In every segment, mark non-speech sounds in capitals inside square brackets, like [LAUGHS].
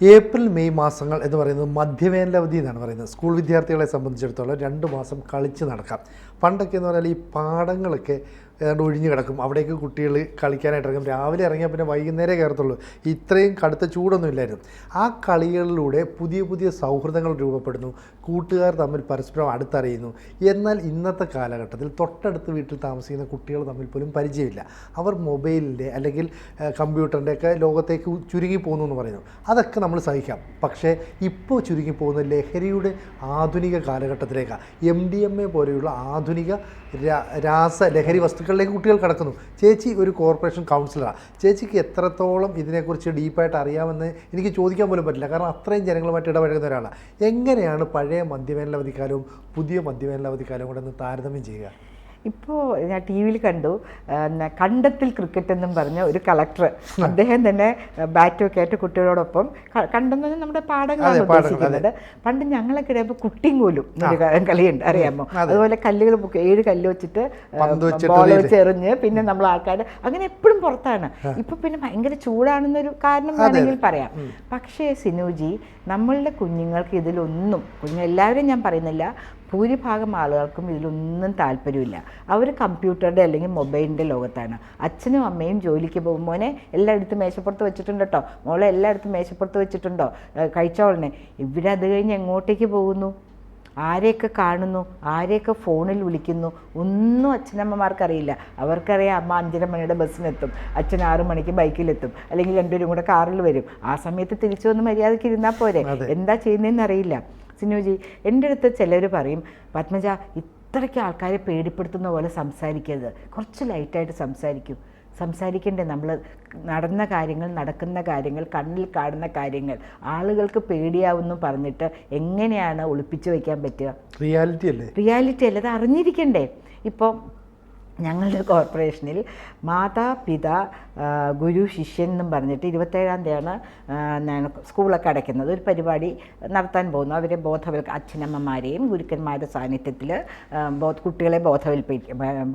April May മാസങ്ങൾ എന്ന് പറയുന്നത് മധ്യവേനലവധി എന്നാണ് പറയുന്നത്. സ്കൂൾ വിദ്യാർത്ഥികളെ സംബന്ധിച്ചിടത്തോളം രണ്ട് മാസം കളിച്ച് നടക്കാം. പണ്ടൊക്കെ എന്ന് പറഞ്ഞാൽ ഈ പാടങ്ങളൊക്കെ ഏതാണ്ട് ഒഴിഞ്ഞ് കിടക്കും. അവിടേക്ക് കുട്ടികൾ കളിക്കാനായിട്ട് ഇറങ്ങും. രാവിലെ ഇറങ്ങിയാൽ പിന്നെ വൈകുന്നേരം കയറത്തുള്ളൂ. ഇത്രയും കടുത്ത ചൂടൊന്നും ഇല്ലായിരുന്നു. ആ കളികളിലൂടെ പുതിയ പുതിയ സൗഹൃദങ്ങൾ രൂപപ്പെടുന്നു. കൂട്ടുകാർ തമ്മിൽ പരസ്പരം അടുത്തറിയുന്നു. എന്നാൽ ഇന്നത്തെ കാലഘട്ടത്തിൽ തൊട്ടടുത്ത് വീട്ടിൽ താമസിക്കുന്ന കുട്ടികൾ തമ്മിൽ പോലും പരിചയമില്ല. അവർ മൊബൈലിന്റെ അല്ലെങ്കിൽ കമ്പ്യൂട്ടറിന്റെയൊക്കെ ലോകത്തേക്ക് ചുരുങ്ങി പോകുന്നു എന്ന് പറയുന്നു. അതൊക്കെ നമ്മൾ സഹിക്കാം. പക്ഷേ ഇപ്പോൾ ചുരുങ്ങി പോകുന്ന ലഹരിയുടെ ആധുനിക കാലഘട്ടത്തിലേക്കാണ് എം ഡി എം എ പോലെയുള്ള ആധുനിക രാസ ലഹരി വസ്തുക്കളിലേക്ക് കുട്ടികൾ കടക്കുന്നു. ചേച്ചി ഒരു കോർപ്പറേഷൻ കൗൺസിലറാണ് ചേച്ചിക്ക് എത്രത്തോളം ഇതിനെക്കുറിച്ച് ഡീപ്പായിട്ട് അറിയാമെന്ന് എനിക്ക് ചോദിക്കാൻ പോലും പറ്റില്ല. കാരണം അത്രയും ജനങ്ങളുമായിട്ട് ഇടപഴകുന്ന ഒരാളാണ് എങ്ങനെയാണ് പഴയ മദ്യവേനലവധിക്കാലവും പുതിയ മദ്യവേനലവധിക്കാലവും കൂടെ ഒന്ന് താരതമ്യം ചെയ്യുക? ഇപ്പോൾ ഞാൻ ടി വിയിൽ കണ്ടു കണ്ടത്തിൽ ക്രിക്കറ്റ് എന്നും പറഞ്ഞ ഒരു കളക്ടർ അദ്ദേഹം തന്നെ ബാറ്റും ഒക്കെ ആയിട്ട് കുട്ടികളോടൊപ്പം കണ്ടെന്ന് പറഞ്ഞാൽ നമ്മുടെ പാടങ്ങളാണ് ഉദ്ദേശിക്കുന്നത്. പണ്ട് ഞങ്ങളൊക്കെ ഇടയപ്പോൾ കുട്ടിയും കോലും ഒരു കളിയുണ്ട് അറിയാമോ? അതുപോലെ കല്ലുകൾ പൊക്കി ഏഴ് കല്ല് വെച്ചിട്ട് ബോൾ വെച്ച് എറിഞ്ഞ് പിന്നെ നമ്മൾ ആൾക്കാർ അങ്ങനെ എപ്പോഴും പുറത്താണ്. ഇപ്പൊ പിന്നെ ഭയങ്കര ചൂടാണെന്നൊരു കാരണം വേണമെങ്കിൽ പറയാം. പക്ഷേ സിനുജി നമ്മളുടെ കുഞ്ഞുങ്ങൾക്ക് ഇതിലൊന്നും കുഞ്ഞു എല്ലാവരും ഞാൻ പറയുന്നില്ല ഭൂരിഭാഗം ആളുകൾക്കും ഇതിലൊന്നും താല്പര്യമില്ല. അവർ കമ്പ്യൂട്ടറുടെ അല്ലെങ്കിൽ മൊബൈലിന്റെ ലോകത്താണ്. അച്ഛനും അമ്മയും ജോലിക്ക് പോകും. മോനെ എല്ലായിടത്തും മേശപ്പുറത്ത് വെച്ചിട്ടുണ്ട് കേട്ടോ മോളെ എല്ലായിടത്തും മേശപ്പുറത്ത് വെച്ചിട്ടുണ്ടോ? കഴിച്ചോളനെ ഇവിടെ അത് കഴിഞ്ഞ് എങ്ങോട്ടേക്ക് പോകുന്നു? ആരെയൊക്കെ കാണുന്നു? ആരെയൊക്കെ ഫോണിൽ വിളിക്കുന്നു? ഒന്നും അച്ഛനമ്മമാർക്കറിയില്ല. അവർക്കറിയാം അമ്മ അഞ്ചര മണിയുടെ ബസ്സിനെത്തും. അച്ഛൻ ആറ് മണിക്ക് ബൈക്കിലെത്തും. അല്ലെങ്കിൽ രണ്ടുപേരും കൂടെ കാറിൽ വരും. ആ സമയത്ത് തിരിച്ചു വന്ന് മര്യാദയ്ക്ക് ഇരുന്നാൽ പോരെ. എന്താ ചെയ്യുന്നതെന്ന് അറിയില്ല സിനുജി എന്റെ അടുത്ത് ചിലർ പറയും പത്മജ ഇത്രയ്ക്ക് ആൾക്കാരെ പേടിപ്പെടുത്തുന്ന പോലെ സംസാരിക്കരുത്. കുറച്ച് ലൈറ്റായിട്ട് സംസാരിക്കും. സംസാരിക്കണ്ടേ നമ്മൾ നടന്ന കാര്യങ്ങൾ നടക്കുന്ന കാര്യങ്ങൾ കണ്ണിൽ കാണുന്ന കാര്യങ്ങൾ. ആളുകൾക്ക് പേടിയാവുന്നു പറഞ്ഞിട്ട് എങ്ങനെയാണ് ഒളിപ്പിച്ചു വയ്ക്കാൻ പറ്റുക? റിയാലിറ്റി അല്ലേ? റിയാലിറ്റി അല്ലേ? അത് അറിഞ്ഞിരിക്കണ്ടേ? ഇപ്പോൾ ഞങ്ങളുടെ കോർപ്പറേഷനിൽ മാതാപിതാ പിത ഗുരു ശിഷ്യൻ എന്നും പറഞ്ഞിട്ട് ഇരുപത്തേഴാം തീയതിയാണ് ഞാൻ സ്കൂളൊക്കെ അടയ്ക്കുന്നത്. ഒരു പരിപാടി നടത്താൻ പോകുന്നു. അവരെ ബോധവൽക്ക അച്ഛനമ്മമാരെയും ഗുരുക്കന്മാരുടെ സാന്നിധ്യത്തിൽ ബോധ കുട്ടികളെ ബോധവൽപ്പി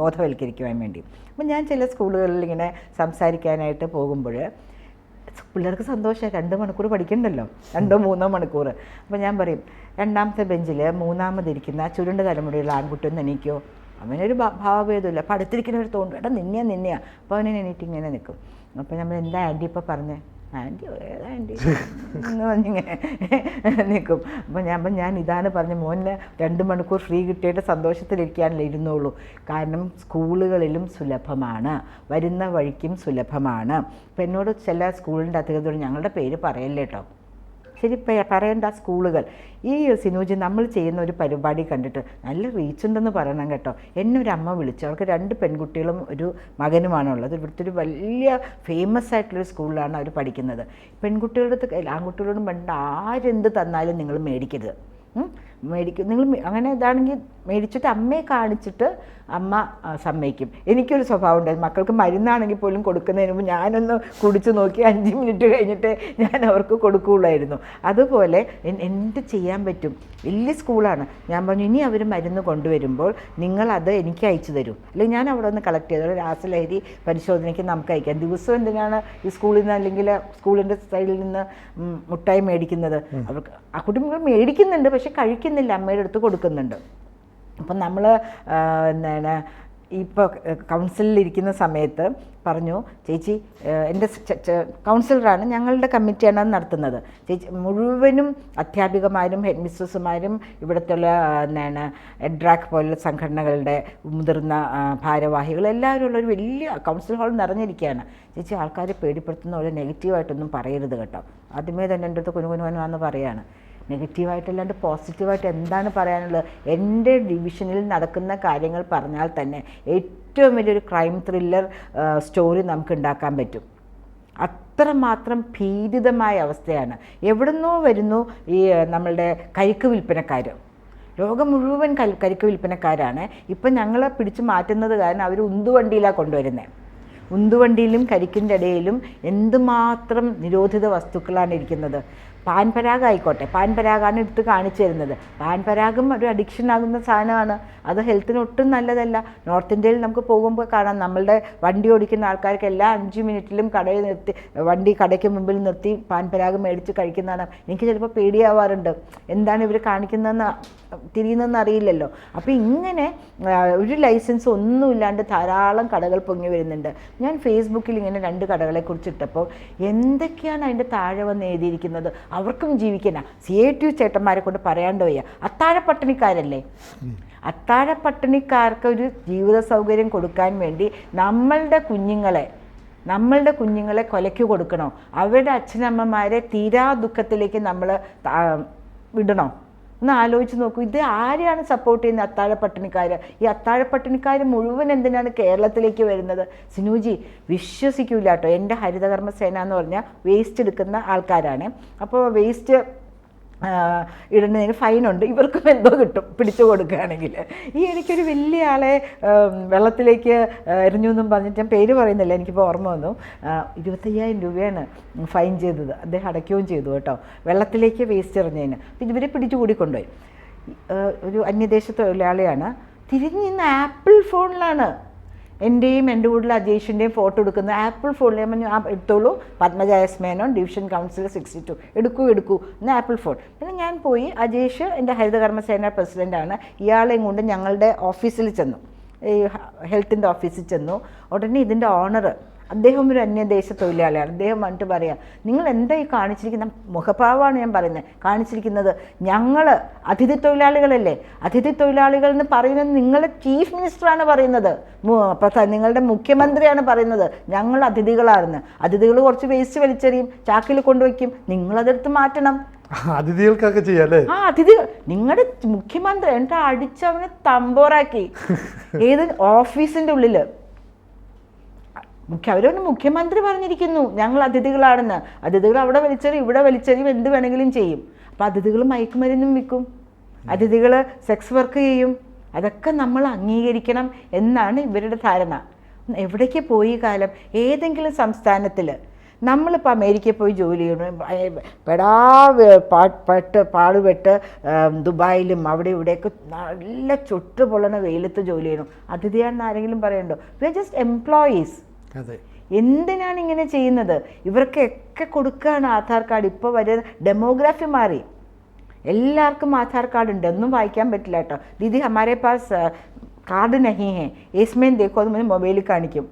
ബോധവൽക്കരിക്കുവാൻ വേണ്ടി. അപ്പം ഞാൻ ചില സ്കൂളുകളിൽ ഇങ്ങനെ സംസാരിക്കാനായിട്ട് പോകുമ്പോൾ പിള്ളേർക്ക് സന്തോഷമാണ്. രണ്ട് മണിക്കൂർ പഠിക്കണ്ടല്ലോ? രണ്ടോ മൂന്നോ മണിക്കൂർ. അപ്പോൾ ഞാൻ പറയും രണ്ടാമത്തെ ബെഞ്ചിൽ മൂന്നാമതിരിക്കുന്ന ചുരുണ്ട ആൺകുട്ടി ഒന്ന് എണീക്കോ. അവനൊരു ഭാവഭേദമില്ല. അപ്പോൾ ഒരു തോന്നും എടാ നിന്നെയാ നിന്നെയാ. അപ്പോൾ അവനെ എണീറ്റ് ഇങ്ങനെ നിൽക്കും അപ്പോൾ നമ്മൾ എന്താ ആന്റി ഇപ്പോൾ പറഞ്ഞേ? ആന്റി ഏതാ ആന്റി? എന്ന് പറഞ്ഞിങ്ങനെ നിൽക്കും അപ്പം ഞാൻ അപ്പം ഞാൻ ഇതാണ് പറഞ്ഞ മോനെ രണ്ട് മണിക്കൂർ ഫ്രീ കിട്ടിയിട്ട് സന്തോഷത്തിലിരിക്കാനല്ലേ ഇരുന്നുള്ളൂ കാരണം സ്കൂളുകളിലും സുലഭമാണ്. വരുന്ന വഴിക്കും സുലഭമാണ്. അപ്പം എന്നോട് ചില സ്കൂളിന്റെ അധികൃതരോട് ഞങ്ങളുടെ പേര് പറയല്ലേ കേട്ടോ ശരി പറയേണ്ട സ്കൂളുകൾ. ഈ സിനോജി നമ്മൾ ചെയ്യുന്ന ഒരു പരിപാടി കണ്ടിട്ട് നല്ല റീച്ച് ഉണ്ടെന്ന് പറയണം കേട്ടോ. എന്നെ ഒരു അമ്മ വിളിച്ചു. അവർക്ക് രണ്ട് പെൺകുട്ടികളും ഒരു മകനുമാണുള്ളത് ഇവിടുത്തെ ഒരു വലിയ ഫേമസ് ആയിട്ടുള്ളൊരു സ്കൂളിലാണ് അവർ പഠിക്കുന്നത്. പെൺകുട്ടികളുടെ അടുത്ത് ആൺകുട്ടികളോടും പണ്ട് ആരെന്ത് തന്നാലും നിങ്ങൾ മേടിക്കരുത്? മേടിക്കും നിങ്ങൾ അങ്ങനെ ഇതാണെങ്കിൽ മേടിച്ചിട്ട് അമ്മയെ കാണിച്ചിട്ട് അമ്മ സമ്മതിക്കും. എനിക്കൊരു സ്വഭാവം ഉണ്ടായിരുന്നു മക്കൾക്ക് മരുന്നാണെങ്കിൽ പോലും കൊടുക്കുന്നതിന് മുമ്പ് ഞാനൊന്ന് കുടിച്ച് നോക്കി അഞ്ച് മിനിറ്റ് കഴിഞ്ഞിട്ട് ഞാൻ അവർക്ക് കൊടുക്കുകയുള്ളായിരുന്നു. അതുപോലെ എന്ത് ചെയ്യാൻ പറ്റും? വലിയ സ്കൂളാണ്. ഞാൻ പറഞ്ഞു ഇനി അവർ മരുന്ന് കൊണ്ടുവരുമ്പോൾ നിങ്ങളത് എനിക്ക് അയച്ചു തരും. അല്ലെങ്കിൽ ഞാൻ അവിടെ ഒന്ന് കളക്ട് ചെയ്തോളൂ രാസലഹരി പരിശോധനയ്ക്ക് നമുക്ക് അയക്കാം. ദിവസം എന്തിനാണ് ഈ സ്കൂളിൽ നിന്ന് അല്ലെങ്കിൽ സ്കൂളിന്റെ സൈഡിൽ നിന്ന് മുട്ടായി മേടിക്കുന്നത്? അവർക്ക് ആ കുടുംബങ്ങൾ മേടിക്കുന്നുണ്ട് പക്ഷെ കഴിക്കുന്നില്ല. അമ്മയുടെ അടുത്ത് കൊടുക്കുന്നുണ്ട്. അപ്പം നമ്മൾ എന്താണ് ഇപ്പോൾ കൗൺസിലിൽ ഇരിക്കുന്ന സമയത്ത് പറഞ്ഞു ചേച്ചി എന്റെ കൗൺസിലറാണ് ഞങ്ങളുടെ കമ്മിറ്റിയാണ് അത് നടത്തുന്നത്. ചേച്ചി മുഴുവനും അധ്യാപികമാരും ഹെഡ് മിസ്സസുമാരും ഇവിടുത്തെയുള്ള എന്താണ് എഡ്രാക്ക് പോലുള്ള സംഘടനകളുടെ മുതിർന്ന ഭാരവാഹികൾ എല്ലാവരും ഉള്ള ഒരു വലിയ കൗൺസിൽ ഹാൾ നിറഞ്ഞിരിക്കുകയാണ്. ചേച്ചി ആൾക്കാരെ പേടിപ്പെടുത്തുന്ന പോലെ നെഗറ്റീവായിട്ടൊന്നും പറയരുത് കേട്ടോ. ആദ്യമേ തന്നെ എന്റെ അടുത്ത് കുനുകുനുവനുവാന്ന് പറയാണ്. നെഗറ്റീവായിട്ടല്ലാണ്ട് പോസിറ്റീവായിട്ട് എന്താണ് പറയാനുള്ളത്? എന്റെ ഡിവിഷനിൽ നടക്കുന്ന കാര്യങ്ങൾ പറഞ്ഞാൽ തന്നെ ഏറ്റവും വലിയൊരു ക്രൈം ത്രില്ലർ സ്റ്റോറി നമുക്ക് ഉണ്ടാക്കാൻ പറ്റും. അത്രമാത്രം ഭീതിതമായ അവസ്ഥയാണ്. എവിടുന്നോ വരുന്നു ഈ നമ്മളുടെ കരിക്ക് വിൽപ്പനക്കാർ. ലോകം മുഴുവൻ കൽ കരിക്ക് വിൽപ്പനക്കാരാണ്. ഇപ്പം ഞങ്ങളെ പിടിച്ചു മാറ്റുന്നത് കാരണം അവർ ഉന്തുവണ്ടിയിലാണ് കൊണ്ടുവരുന്നത് ഉന്തുവണ്ടിയിലും കരിക്കിന്റെ ഇടയിലും എന്തുമാത്രം നിരോധിത വസ്തുക്കളാണ് ഇരിക്കുന്നത്. പാൻ പരാഗ് ആയിക്കോട്ടെ. പാൻപരാഗാണ് എടുത്ത് കാണിച്ചു തരുന്നത്. പാൻ പരാഗും ഒരു അഡിക്ഷൻ ആകുന്ന സാധനമാണ്. അത് ഹെൽത്തിന് ഒട്ടും നല്ലതല്ല. നോർത്ത് ഇന്ത്യയിൽ നമുക്ക് പോകുമ്പോൾ കാണാം. നമ്മളുടെ വണ്ടി ഓടിക്കുന്ന ആൾക്കാർക്ക് എല്ലാ അഞ്ച് മിനിറ്റിലും കടയിൽ നിർത്തി വണ്ടി കടയ്ക്ക് മുമ്പിൽ നിർത്തി പാൻ പരാഗ് മേടിച്ച് കഴിക്കുന്നതാണ്. എനിക്ക് ചിലപ്പോൾ പേടിയാവാറുണ്ട്. എന്താണ് ഇവർ കാണിക്കുന്നതെന്ന് തിരിയുന്നതെന്ന് അറിയില്ലല്ലോ. അപ്പോൾ ഇങ്ങനെ ഒരു ലൈസൻസ് ഒന്നുമില്ലാണ്ട് ധാരാളം കടകൾ പൊങ്ങി വരുന്നുണ്ട്. ഞാൻ ഫേസ്ബുക്കിൽ ഇങ്ങനെ രണ്ട് കടകളെക്കുറിച്ച് ഇട്ടപ്പോൾ എന്തൊക്കെയാണ് അതിന്റെ താഴെ വന്ന് എഴുതിയിരിക്കുന്നത്? അവർക്കും ജീവിക്കാനാ സി എ ടി ചേട്ടന്മാരെ കൊണ്ട് പറയാണ്ട് വയ്യ. അത്താഴ പട്ടിണിക്കാരല്ലേ അത്താഴ പട്ടിണിക്കാർക്ക് ഒരു ജീവിത സൗകര്യം കൊടുക്കാൻ വേണ്ടി നമ്മളുടെ കുഞ്ഞുങ്ങളെ നമ്മളുടെ കുഞ്ഞുങ്ങളെ കൊലയ്ക്ക് കൊടുക്കണോ? അവരുടെ അച്ഛനമ്മമാരെ തീരാ ദുഃഖത്തിലേക്ക് നമ്മൾ വിടണോ? ഒന്ന് ആലോചിച്ച് നോക്കൂ. ഇത് ആരെയാണ് സപ്പോർട്ട് ചെയ്യുന്നത് അത്താഴ പട്ടിണിക്കാർ ഈ അത്താഴ പട്ടിണിക്കാർ മുഴുവൻ എന്തിനാണ് കേരളത്തിലേക്ക് വരുന്നത്? സിനുജി വിശ്വസിക്കൂല കേട്ടോ. എന്റെ ഹരിതകർമ്മ സേന എന്ന് പറഞ്ഞാൽ വേസ്റ്റ് എടുക്കുന്ന ആൾക്കാരാണ്. അപ്പോൾ വേസ്റ്റ് ഇടുന്നതിന് ഫൈനുണ്ട് ഇവർക്കും എന്തോ കിട്ടും പിടിച്ചു കൊടുക്കുകയാണെങ്കിൽ. ഈ എനിക്കൊരു വലിയ ആളെ വെള്ളത്തിലേക്ക് എറിഞ്ഞു എന്നും പറഞ്ഞിട്ട് ഞാൻ പേര് പറയുന്നില്ല. എനിക്കിപ്പോൾ ഓർമ്മ വന്നു. ഇരുപത്തയ്യായിരം രൂപയാണ് ഫൈൻ ചെയ്തത്. അദ്ദേഹം അടയ്ക്കുകയും ചെയ്തു കേട്ടോ. വെള്ളത്തിലേക്ക് വേസ്റ്റ് എറിഞ്ഞതിന്. അപ്പം ഇവരെ പിടിച്ചു കൂടി കൊണ്ടുപോയി ഒരു അന്യദേശ തൊഴിലാളിയാണ്. തിരിഞ്ഞ് നിന്ന് ആപ്പിൾ ഫോണിലാണ്. എന്റെയും എന്റെ കൂടെ അജേഷിന്റെയും ഫോട്ടോ എടുക്കുന്നത് ആപ്പിൾ ഫോണിൽ ഞാൻ എടുത്തോളൂ. Padmaja Menon division council sixty two എടുക്കൂ എടുക്കൂ എന്ന് ആപ്പിൾ ഫോൺ പിന്നെ ഞാൻ പോയി അജേഷ് എന്റെ ഹരിതകർമ്മസേന പ്രസിഡന്റാണ് ഇയാളെയും കൊണ്ട് ഞങ്ങളുടെ ഓഫീസിൽ ചെന്നു. ഈ ഹെൽത്തിന്റെ ഓഫീസിൽ ചെന്നു. ഉടനെ ഇതിന്റെ ഓണർ അദ്ദേഹം ഒരു അന്യദേശ തൊഴിലാളിയാണ്. അദ്ദേഹം വന്നിട്ട് പറയാം നിങ്ങൾ എന്താ ഈ കാണിച്ചിരിക്കുന്ന മുഖഭാവമാണ് ഞാൻ പറയുന്നത്. കാണിച്ചിരിക്കുന്നത് ഞങ്ങൾ അതിഥി തൊഴിലാളികളല്ലേ. അതിഥി തൊഴിലാളികൾ എന്ന് പറയുന്നത് നിങ്ങളുടെ ചീഫ് മിനിസ്റ്ററാണ് പറയുന്നത്. നിങ്ങളുടെ മുഖ്യമന്ത്രിയാണ് പറയുന്നത്. ഞങ്ങൾ അതിഥികളാണെന്ന് അതിഥികൾ കുറച്ച് വേസ്റ്റ് വലിച്ചെറിയും ചാക്കിൽ കൊണ്ടുവയ്ക്കും. നിങ്ങളതെടുത്ത് മാറ്റണം. [LAUGHS] അതിഥികൾക്കൊക്കെ ചെയ്യാല്ലേ ആ അതിഥി നിങ്ങളുടെ മുഖ്യമന്ത്രി എന്നിട്ട് അടിച്ചവനെ തമ്പോറാക്കി? [LAUGHS] ഏത് ഓഫീസിന്റെ ഉള്ളിൽ മുഖ്യ മുഖ്യമന്ത്രി പറഞ്ഞിരിക്കുന്നു. ഞങ്ങൾ അതിഥികളാണെന്ന്. അതിഥികൾ അവിടെ വലിച്ചെറിയും ഇവിടെ വലിച്ചെറിയും എന്ത് വേണമെങ്കിലും ചെയ്യും. അപ്പം അതിഥികൾ മയക്കുമരുന്നും വിൽക്കും. അതിഥികൾ സെക്സ് വർക്ക് ചെയ്യും. അതൊക്കെ നമ്മൾ അംഗീകരിക്കണം എന്നാണ് ഇവരുടെ ധാരണ. എവിടേക്ക് പോയി കാലം? ഏതെങ്കിലും സംസ്ഥാനത്തിൽ നമ്മളിപ്പോൾ അമേരിക്കയിൽ പോയി ജോലി ചെയ്യണം പെടാ പെട്ട് പാടുപെട്ട് ദുബായിലും അവിടെ ഇവിടെയൊക്കെ നല്ല ചുട്ടു പൊള്ളണ വെയിലത്ത് ജോലി ചെയ്യണം അതിഥിയാണെന്ന് ആരെങ്കിലും പറയണ്ടോ? വി ആർ ജസ്റ്റ് എംപ്ലോയീസ് എന്തിനാണ് ഇങ്ങനെ ചെയ്യുന്നത്? ഇവർക്കൊക്കെ കൊടുക്കുകയാണ് ആധാർ കാർഡ്. ഇപ്പോൾ വരുന്ന ഡെമോഗ്രാഫി മാറി. എല്ലാവർക്കും ആധാർ കാർഡ് ഉണ്ട്. ഒന്നും വായിക്കാൻ പറ്റില്ല കേട്ടോ. ദീദി ഹമാരെ പാസ് കാർഡ് നഹി ഹേ. ഏസ്മേൻ ദേക്കോ അത് മൊബൈലിൽ കാണിക്കും.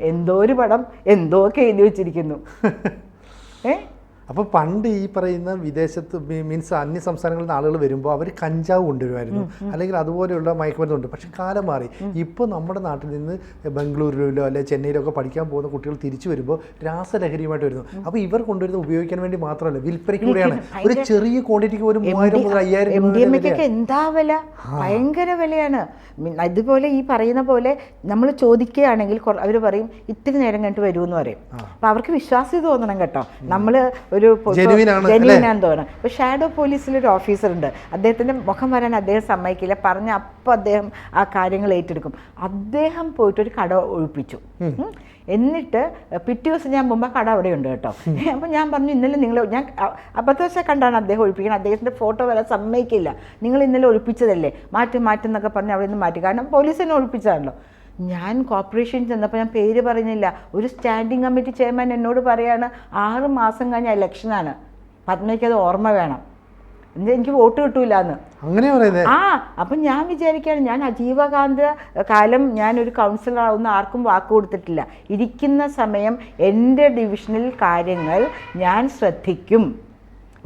എന്തോ ഒരു പടം എന്തോ ഒക്കെ എഴുതി വെച്ചിരിക്കുന്നു. [LAUGHS] ഏ? അപ്പോൾ പണ്ട് ഈ പറയുന്ന വിദേശത്ത് മീൻസ് അന്യ സംസ്ഥാനങ്ങളിൽ നിന്ന് ആളുകൾ വരുമ്പോൾ അവർ കഞ്ചാവ് കൊണ്ടുവരുമായിരുന്നു. അല്ലെങ്കിൽ അതുപോലെയുള്ള മയക്കുമരുന്നുണ്ട്. പക്ഷേ കാലം മാറി. ഇപ്പോൾ നമ്മുടെ നാട്ടിൽ നിന്ന് ബംഗളൂരുവിലോ അല്ലെങ്കിൽ ചെന്നൈയിലോ ഒക്കെ പഠിക്കാൻ പോകുന്ന കുട്ടികൾ തിരിച്ചു വരുമ്പോൾ രാസലഹരിയുമായിട്ട് വരുന്നു. അപ്പോൾ ഇവർ കൊണ്ടുവരുന്നത് ഉപയോഗിക്കാൻ വേണ്ടി മാത്രമല്ല വിൽപ്പനയ്ക്ക് കൂടെയാണ് [LAUGHS] ഒരു ചെറിയ ക്വാണ്ടിറ്റിക്ക് ഒരു മൂവായിരം മുതൽ അയ്യായിരം എന്താ വില? ഭയങ്കര വിലയാണ്. അതുപോലെ ഈ പറയുന്ന പോലെ നമ്മൾ ചോദിക്കുകയാണെങ്കിൽ അവർ പറയും ഇത്തിരി നേരം കണ്ടിട്ട് വരുമെന്ന് പറയും. അപ്പൊ അവർക്ക് വിശ്വാസ്യത തോന്നണം കേട്ടോ. നമ്മൾ ഒരു Genuine ആണ്, അല്ലേ? ജെനുവിനാന്ന് തോന്നണം ഇപ്പൊ ഷാഡോ പോലീസിൽ ഒരു ഓഫീസർ ഉണ്ട് അദ്ദേഹത്തിന്റെ മുഖം വരാൻ അദ്ദേഹം സമ്മതിക്കില്ല. പറഞ്ഞ അപ്പം അദ്ദേഹം ആ കാര്യങ്ങൾ ഏറ്റെടുക്കും. അദ്ദേഹം പോയിട്ട് ഒരു കട ഒഴിപ്പിച്ചു. എന്നിട്ട് പിറ്റേ ദിവസം ഞാൻ മുമ്പ് കട അവിടെ ഉണ്ട് കേട്ടോ. അപ്പം ഞാൻ പറഞ്ഞു ഇന്നലെ നിങ്ങൾ ഞാൻ അബദ്ധവശ കണ്ടാണ് അദ്ദേഹം ഒഴിപ്പിക്കുന്നത്. അദ്ദേഹത്തിന്റെ ഫോട്ടോ വരെ സമ്മതിക്കില്ല. നിങ്ങൾ ഇന്നലെ ഒഴിപ്പിച്ചതല്ലേ? മാറ്റി മാറ്റി എന്നൊക്കെ പറഞ്ഞ് അവിടെ നിന്ന് മാറ്റി. കാരണം പോലീസ് തന്നെ ഒഴിപ്പിച്ചതാണല്ലോ. ഞാൻ കോർപ്പറേഷൻ ചെന്നപ്പോൾ ഞാൻ പേര് പറഞ്ഞില്ല ഒരു സ്റ്റാൻഡിംഗ് കമ്മിറ്റി ചെയർമാൻ എന്നോട് പറയാണ് ആറ് മാസം കഴിഞ്ഞ ഇലക്ഷനാണ് പത്മയ്ക്ക് അത് ഓർമ്മ വേണം. എനിക്ക് വോട്ട് കിട്ടൂല എന്ന് അങ്ങനെ പറയുന്നത് ആ അപ്പം ഞാൻ വിചാരിക്കുകയാണ് ഞാൻ അജീവകാന്ത കാലം ഞാൻ ഒരു കൗൺസിലർ ആവുന്ന ആർക്കും വാക്ക് കൊടുത്തിട്ടില്ല. ഇരിക്കുന്ന സമയം എന്റെ ഡിവിഷനിൽ കാര്യങ്ങൾ ഞാൻ ശ്രദ്ധിക്കും.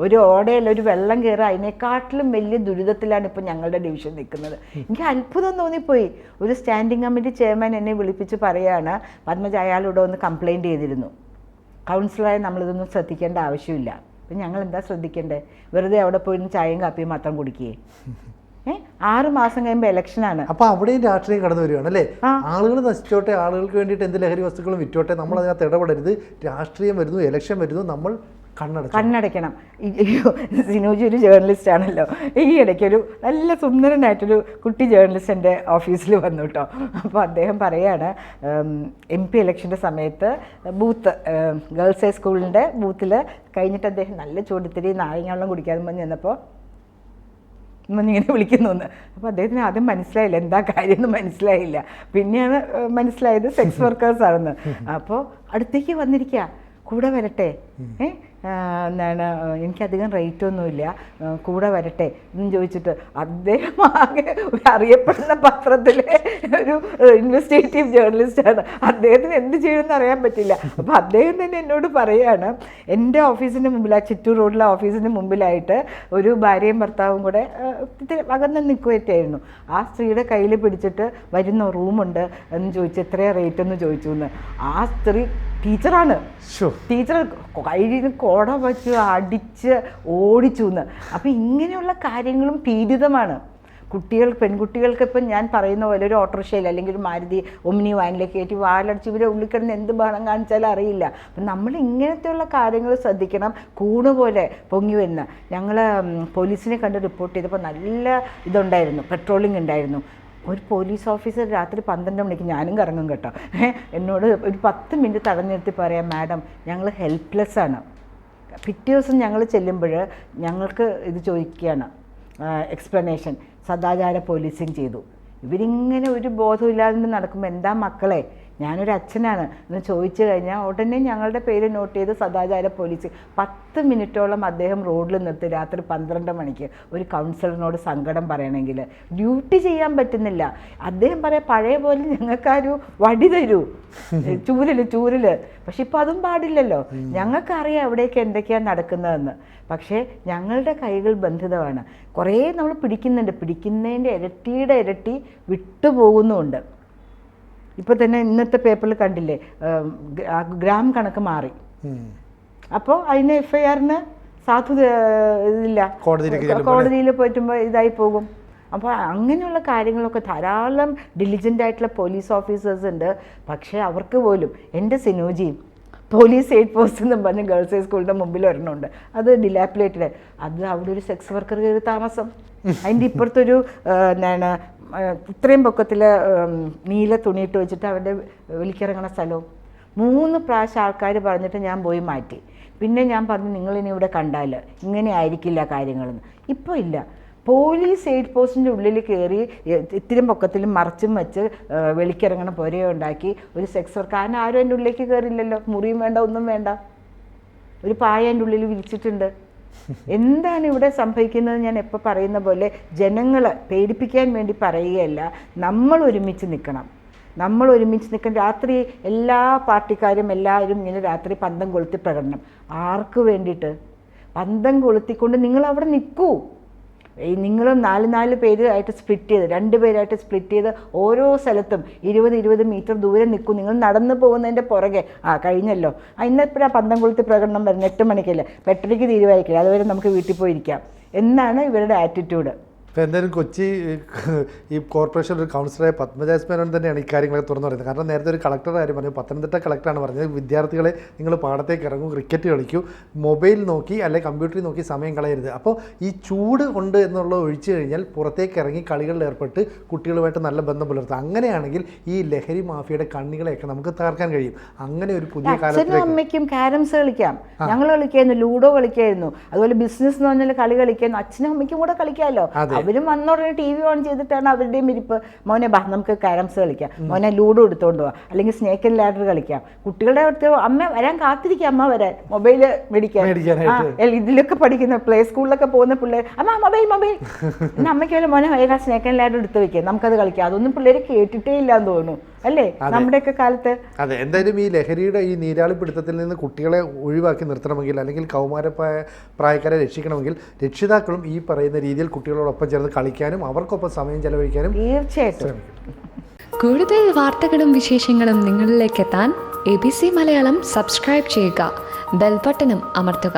ഒരു ഓടയിൽ ഒരു വെള്ളം കയറുക അതിനെക്കാട്ടിലും വലിയ ദുരിതത്തിലാണ് ഇപ്പം ഞങ്ങളുടെ ഡിവിഷൻ നിൽക്കുന്നത്. എനിക്ക് അത്ഭുതം തോന്നിപ്പോയി. ഒരു സ്റ്റാൻഡിംഗ് കമ്മിറ്റി ചെയർമാൻ എന്നെ വിളിപ്പിച്ച് പറയുകയാണ് പത്മജ അയാളിവിടെ ഒന്ന് കംപ്ലയിന്റ് ചെയ്തിരുന്നു. കൗൺസിലറായി നമ്മളിതൊന്നും ശ്രദ്ധിക്കേണ്ട ആവശ്യമില്ല. അപ്പം ഞങ്ങൾ എന്താ ശ്രദ്ധിക്കേണ്ടത് വെറുതെ അവിടെ പോയിരുന്ന് ചായയും കാപ്പിയും മാത്രം കുടിക്കുകയെ ആറ് മാസം കഴിയുമ്പോൾ ഇലക്ഷനാണ് അപ്പൊ അവിടെയും രാഷ്ട്രീയം കടന്നു വരികയാണ് അല്ലേ. ആളുകൾ നശിച്ചോട്ടെ ആളുകൾക്ക് വേണ്ടിയിട്ട് എന്ത് ലഹരി വസ്തുക്കളും വിറ്റോട്ടെ നമ്മൾ അതിനകത്ത് ഇടപെടരുത്. രാഷ്ട്രീയം വരുന്നു ഇലക്ഷൻ വരുന്നു നമ്മൾ കണ്ണടയ്ക്കണം. സിനോജി ഒരു ജേർണലിസ്റ്റ് ആണല്ലോ. ഈ ഇടയ്ക്ക് ഒരു നല്ല സുന്ദരനായിട്ടൊരു കുട്ടി ജേർണലിസ്റ്റ് എന്റെ ഓഫീസിൽ വന്നു കേട്ടോ അപ്പോൾ അദ്ദേഹം പറയാണ് എം പി ഇലക്ഷന്റെ സമയത്ത് ബൂത്ത് ഗേൾസ് ഹൈ സ്കൂളിന്റെ ബൂത്തിൽ കഴിഞ്ഞിട്ട് അദ്ദേഹം നല്ല ചൂടിത്തിരി നാരങ്ങ വെള്ളം കുടിക്കാതെ വന്ന് ചെന്നപ്പോൾ ഇങ്ങനെ വിളിക്കുന്നു എന്ന്. അപ്പോൾ അദ്ദേഹത്തിന് ആദ്യം മനസ്സിലായില്ല എന്താ കാര്യം എന്ന് മനസ്സിലായില്ല. പിന്നെയാണ് ഏഹ്, മനസ്സിലായത് സെക്സ് വർക്കേഴ്സ് ആണെന്ന്. അപ്പോൾ അടുത്തേക്ക് വന്നിരിക്കുക കൂടെ വരട്ടെ. ഏ ആ, എന്താണ് എനിക്കധികം റേറ്റ് ഒന്നുമില്ല. ആ, കൂടെ വരട്ടെ എന്ന് ചോദിച്ചിട്ട് അദ്ദേഹം ആകെ അറിയപ്പെടുന്ന പത്രത്തിലെ ഒരു ഇൻവെസ്റ്റിഗേറ്റീവ് ജേർണലിസ്റ്റാണ് അദ്ദേഹത്തിന് എന്ത് ചെയ്യുമെന്ന് അറിയാൻ പറ്റില്ല. അപ്പോൾ അദ്ദേഹം തന്നെ എന്നോട് പറയുകയാണ് എന്റെ ഓഫീസിന്റെ മുമ്പിൽ ആ ചിറ്റൂർ റോഡിലെ ഓഫീസിന്റെ മുമ്പിലായിട്ട് ഒരു ഭാര്യയും ഭർത്താവും കൂടെ അകന്ന് നിൽക്കുകയായിരുന്നു ആ സ്ത്രീയുടെ കയ്യിൽ പിടിച്ചിട്ട് വരുന്ന റൂമുണ്ട് എന്ന് ചോദിച്ചു എത്രയാണ് റേറ്റ് എന്ന് ചോദിച്ചു എന്ന്. ആ സ്ത്രീ ടീച്ചറാണ്. ടീച്ചർ കയ്യിൽ കോട വച്ച് അടിച്ച് ഓടിച്ചു എന്ന് അപ്പം ഇങ്ങനെയുള്ള കാര്യങ്ങളും പീഡിതമാണ്. കുട്ടികൾ പെൺകുട്ടികൾക്ക് ഇപ്പം ഞാൻ പറയുന്ന പോലെ ഒരു ഓട്ടോറിക്ഷയിൽ അല്ലെങ്കിൽ ഒരു മാരുതി ഒമിനി വാനിലേക്ക് കയറ്റി വാലടിച്ച് ഇവരെ ഉള്ളിൽ കിടന്ന് എന്ത് ബഹളം കാണിച്ചാലും അറിയില്ല. അപ്പം നമ്മൾ ഇങ്ങനത്തെയുള്ള കാര്യങ്ങൾ ശ്രദ്ധിക്കണം. കൂണ് പോലെ പൊങ്ങി വരുന്ന. ഞങ്ങൾ പോലീസിനെ കണ്ട് റിപ്പോർട്ട് ചെയ്തപ്പോൾ നല്ല ഇതുണ്ടായിരുന്നു. പെട്രോളിംഗ് ഉണ്ടായിരുന്നു. ഒരു പോലീസ് ഓഫീസർ രാത്രി പന്ത്രണ്ട് മണിക്ക് ഞാനും കറങ്ങും കേട്ടോ. എന്നോട് ഒരു പത്ത് മിനിറ്റ് തടഞ്ഞിരുത്തി പറയാം മാഡം ഞങ്ങൾ ഹെൽപ്ലെസ് ആണ്. പിറ്റേ ദിവസം ഞങ്ങൾ ചെല്ലുമ്പോൾ ഞങ്ങൾക്ക് ഇത് ചോദിക്കുകയാണ് എക്സ്പ്ലനേഷൻ സദാചാര പോലീസിങ് ചെയ്തു. ഇവരിങ്ങനെ ഒരു ബോധമില്ലാതെ നടക്കുമ്പോൾ എന്താ മക്കളെ? ഞാനൊരു അച്ഛനാണ്. എന്ന് ചോദിച്ചു കഴിഞ്ഞാൽ ഉടനെ ഞങ്ങളുടെ പേര് നോട്ട് ചെയ്ത് സദാചാര പോലീസ് പത്ത് മിനിറ്റോളം അദ്ദേഹം റോഡിൽ നിർത്തി രാത്രി പന്ത്രണ്ട് മണിക്ക് ഒരു കൗൺസിലറിനോട് സങ്കടം പറയണമെങ്കിൽ. ഡ്യൂട്ടി ചെയ്യാൻ പറ്റുന്നില്ല. അദ്ദേഹം പറയാം പഴയ പോലെ ഞങ്ങൾക്കാരു വടി തരൂ. ചൂരൽ ചൂരൽ. പക്ഷെ ഇപ്പം അതും പാടില്ലല്ലോ. ഞങ്ങൾക്കറിയാം എവിടേക്ക് എന്തൊക്കെയാണ് നടക്കുന്നതെന്ന്. പക്ഷേ ഞങ്ങളുടെ കൈകൾ ബന്ധിതമാണ്. കുറേ നമ്മൾ പിടിക്കുന്നുണ്ട്. പിടിക്കുന്നതിന്റെ ഇരട്ടിയുടെ ഇരട്ടി വിട്ടുപോകുന്നുമുണ്ട്. ഇപ്പോൾ തന്നെ ഇന്നത്തെ പേപ്പറിൽ കണ്ടില്ലേ ഗ്രാം കണക്ക് മാറി. അപ്പോൾ അതിന് എഫ് ഐ ആറിന് സാധു ഇതില്ല കോടതിയിൽ പോയിട്ടുമ്പോൾ ഇതായി പോകും. അപ്പോൾ അങ്ങനെയുള്ള കാര്യങ്ങളൊക്കെ ധാരാളം ഡിലിജന്റ് ആയിട്ടുള്ള പോലീസ് ഓഫീസേഴ്സ് ഉണ്ട്. പക്ഷേ അവർക്ക് പോലും എന്റെ സിനോജിയും പോലീസ് എയ്ഡ് പോസ്റ്റ് എന്നും പറഞ്ഞ് ഗേൾസ് ഹൈ സ്കൂളിന്റെ മുമ്പിൽ ഒരെണ്ണമുണ്ട്. അത് ഡിലാപ്പിലേറ്റഡ് അത് അവിടെ ഒരു സെക്സ് വർക്കർ കയറി താമസം. അതിന്റെ ഇപ്പുറത്തൊരു എന്താണ് ഇത്രയും പൊക്കത്തിൽ നീല തുണിയിട്ട് വെച്ചിട്ട് അവരുടെ വിളിക്കിറങ്ങണ സ്ഥലവും. മൂന്ന് പ്രാവശ്യം ആൾക്കാർ പറഞ്ഞിട്ട് ഞാൻ പോയി മാറ്റി. പിന്നെ ഞാൻ പറഞ്ഞു നിങ്ങളിനി ഇവിടെ കണ്ടാൽ ഇങ്ങനെ ആയിരിക്കില്ല കാര്യങ്ങളെന്ന്. ഇപ്പോൾ ഇല്ല. പോലീസ് എയ്ഡ് പോസ്റ്റിന്റെ ഉള്ളിൽ കയറി ഇത്തിരി പൊക്കത്തിലും മറച്ചും വെച്ച് വെളിക്കിറങ്ങണ പുരയോ ഉണ്ടാക്കി ഒരു സെക്സ് വർക്ക്. കാരണം ആരും എന്റെ ഉള്ളിലേക്ക് കയറില്ലല്ലോ മുറിയും വേണ്ട ഒന്നും വേണ്ട. ഒരു പായ എന്റെ ഉള്ളിൽ വിരിച്ചിട്ടുണ്ട്. എന്താണ് ഇവിടെ സംഭവിക്കുന്നത്? ഞാൻ എപ്പോൾ പറയുന്ന പോലെ ജനങ്ങളെ പേടിപ്പിക്കാൻ വേണ്ടി പറയുകയല്ല. നമ്മൾ ഒരുമിച്ച് നിൽക്കണം. നമ്മൾ ഒരുമിച്ച് നിൽക്കണം. രാത്രി എല്ലാ പാർട്ടിക്കാരും എല്ലാവരും ഇങ്ങനെ രാത്രി പന്തം കൊളുത്തി പ്രകടനം. ആർക്ക് വേണ്ടിയിട്ട്? പന്തം കൊളുത്തിക്കൊണ്ട് നിങ്ങൾ അവിടെ നിൽക്കൂ. ഈ നിങ്ങളും നാല് നാല് പേര് ആയിട്ട് സ്പ്ലിറ്റ് ചെയ്ത് രണ്ട് പേരായിട്ട് സ്പ്ലിറ്റ് ചെയ്ത് ഓരോ സ്ഥലത്തും ഇരുപത് ഇരുപത് മീറ്റർ ദൂരെ നിൽക്കും. നിങ്ങൾ നടന്നു പോകുന്നതിന്റെ പുറകെ. ആ കഴിഞ്ഞല്ലോ. ആ ഇന്നെപ്പോഴാണ് പന്തം കൊളുത്തി പ്രകടനം വരുന്നത്? എട്ട് മണിക്കല്ലേ. എട്ടരയ്ക്ക് തീരുമാനിക്കില്ല. അതുവരെ നമുക്ക് വീട്ടിൽ പോയിരിക്കാം. എന്നാണ് ഇവരുടെ ആറ്റിറ്റ്യൂഡ് ഇപ്പോൾ എന്തായാലും കൊച്ചി ഈ കോർപ്പറേഷൻ ഒരു കൗൺസിലറായ പത്മജാസ് മേനോൻ തന്നെയാണ് ഈ കാര്യങ്ങളൊക്കെ തുറന്നു പറയുന്നത്. കാരണം നേരത്തെ ഒരു കളക്ടർ കാര്യം പറഞ്ഞു പത്തനംതിട്ട കളക്ടറാണ് പറഞ്ഞത്. വിദ്യാർത്ഥികളെ നിങ്ങൾ പാടത്തേക്ക് ഇറങ്ങും ക്രിക്കറ്റ് കളിക്കൂ മൊബൈൽ നോക്കി അല്ലെങ്കിൽ കമ്പ്യൂട്ടറിൽ നോക്കി സമയം കളയരുത്. അപ്പോൾ ഈ ചൂട് ഉണ്ട് എന്നുള്ളത് ഒഴിച്ചു കഴിഞ്ഞാൽ പുറത്തേക്ക് ഇറങ്ങി കളികളിൽ ഏർപ്പെട്ട് കുട്ടികളുമായിട്ട് നല്ല ബന്ധം പുലർത്തുക അങ്ങനെയാണെങ്കിൽ ഈ ലഹരി മാഫിയയുടെ കണ്ണികളെയൊക്കെ നമുക്ക് തകർക്കാൻ കഴിയും. അങ്ങനെ ഒരു പുതിയ അച്ഛനും അമ്മയ്ക്കും ക്യാരംസ് കളിക്കാം. ഞങ്ങൾ കളിക്കായിരുന്നു ലൂഡോ കളിക്കായിരുന്നു. അതുപോലെ ബിസിനസ് എന്ന് പറഞ്ഞാൽ കളി കളിക്കായിരുന്നു. അച്ഛനും അമ്മയ്ക്കും കൂടെ കളിക്കാമല്ലോ. അവരും വന്ന ഉടനെ ടി വി ഓൺ ചെയ്തിട്ടാണ് അവരുടെയും ഇരിപ്പ്. മോനെ ബാ നമുക്ക് കാരംസ് കളിക്കാം. മോനെ ലൂഡോ എടുത്തോണ്ട് പോവാം അല്ലെങ്കിൽ സ്നേക്ക് ആൻഡ് ലാഡർ കളിക്കാം. കുട്ടികളുടെ അടുത്ത് അമ്മ വരാൻ കാത്തിരിക്കുക അമ്മ വരാൻ. മൊബൈൽ മേടിക്കാൻ. ഇതിലൊക്കെ പഠിക്കുന്ന പ്ലേ സ്കൂളിലൊക്കെ പോകുന്ന പിള്ളേർ അമ്മ മൊബൈൽ മൊബൈൽ. [LAUGHS] അമ്മയ്ക്ക് മോനെ വൈകാ സ്നേക്ക് ആൻഡ് ലാഡർ എടുത്ത് വെക്കാം. നമുക്കത് കളിക്കാം. അതൊന്നും പിള്ളേർ കേട്ടിട്ടേ ഇല്ലാന്ന് തോന്നുന്നു. അല്ലേ? നമ്മുടെയൊക്കെ കാലത്ത് അതെ എന്തായാലും ഈ ലഹരിയുടെ ഈ നീരാളി പിടുത്തത്തിൽ നിന്ന് കുട്ടികളെ ഒഴിവാക്കി നിർത്തണമെങ്കിൽ അല്ലെങ്കിൽ കൗമാര പ്രായക്കാരെ രക്ഷിക്കണമെങ്കിൽ രക്ഷിതാക്കളും ഈ പറയുന്ന രീതിയിൽ കുട്ടികളോടൊപ്പം ചേർന്ന് കളിക്കാനും അവർക്കൊപ്പം സമയം ചെലവഴിക്കാനും തീർച്ചയായിട്ടും. കൂടുതൽ വാർത്തകളും വിശേഷങ്ങളും നിങ്ങളിലേക്ക് എത്താൻ A B C Malayalam subscribe ചെയ്യുക. ബെൽബട്ടനും അമർത്തുക.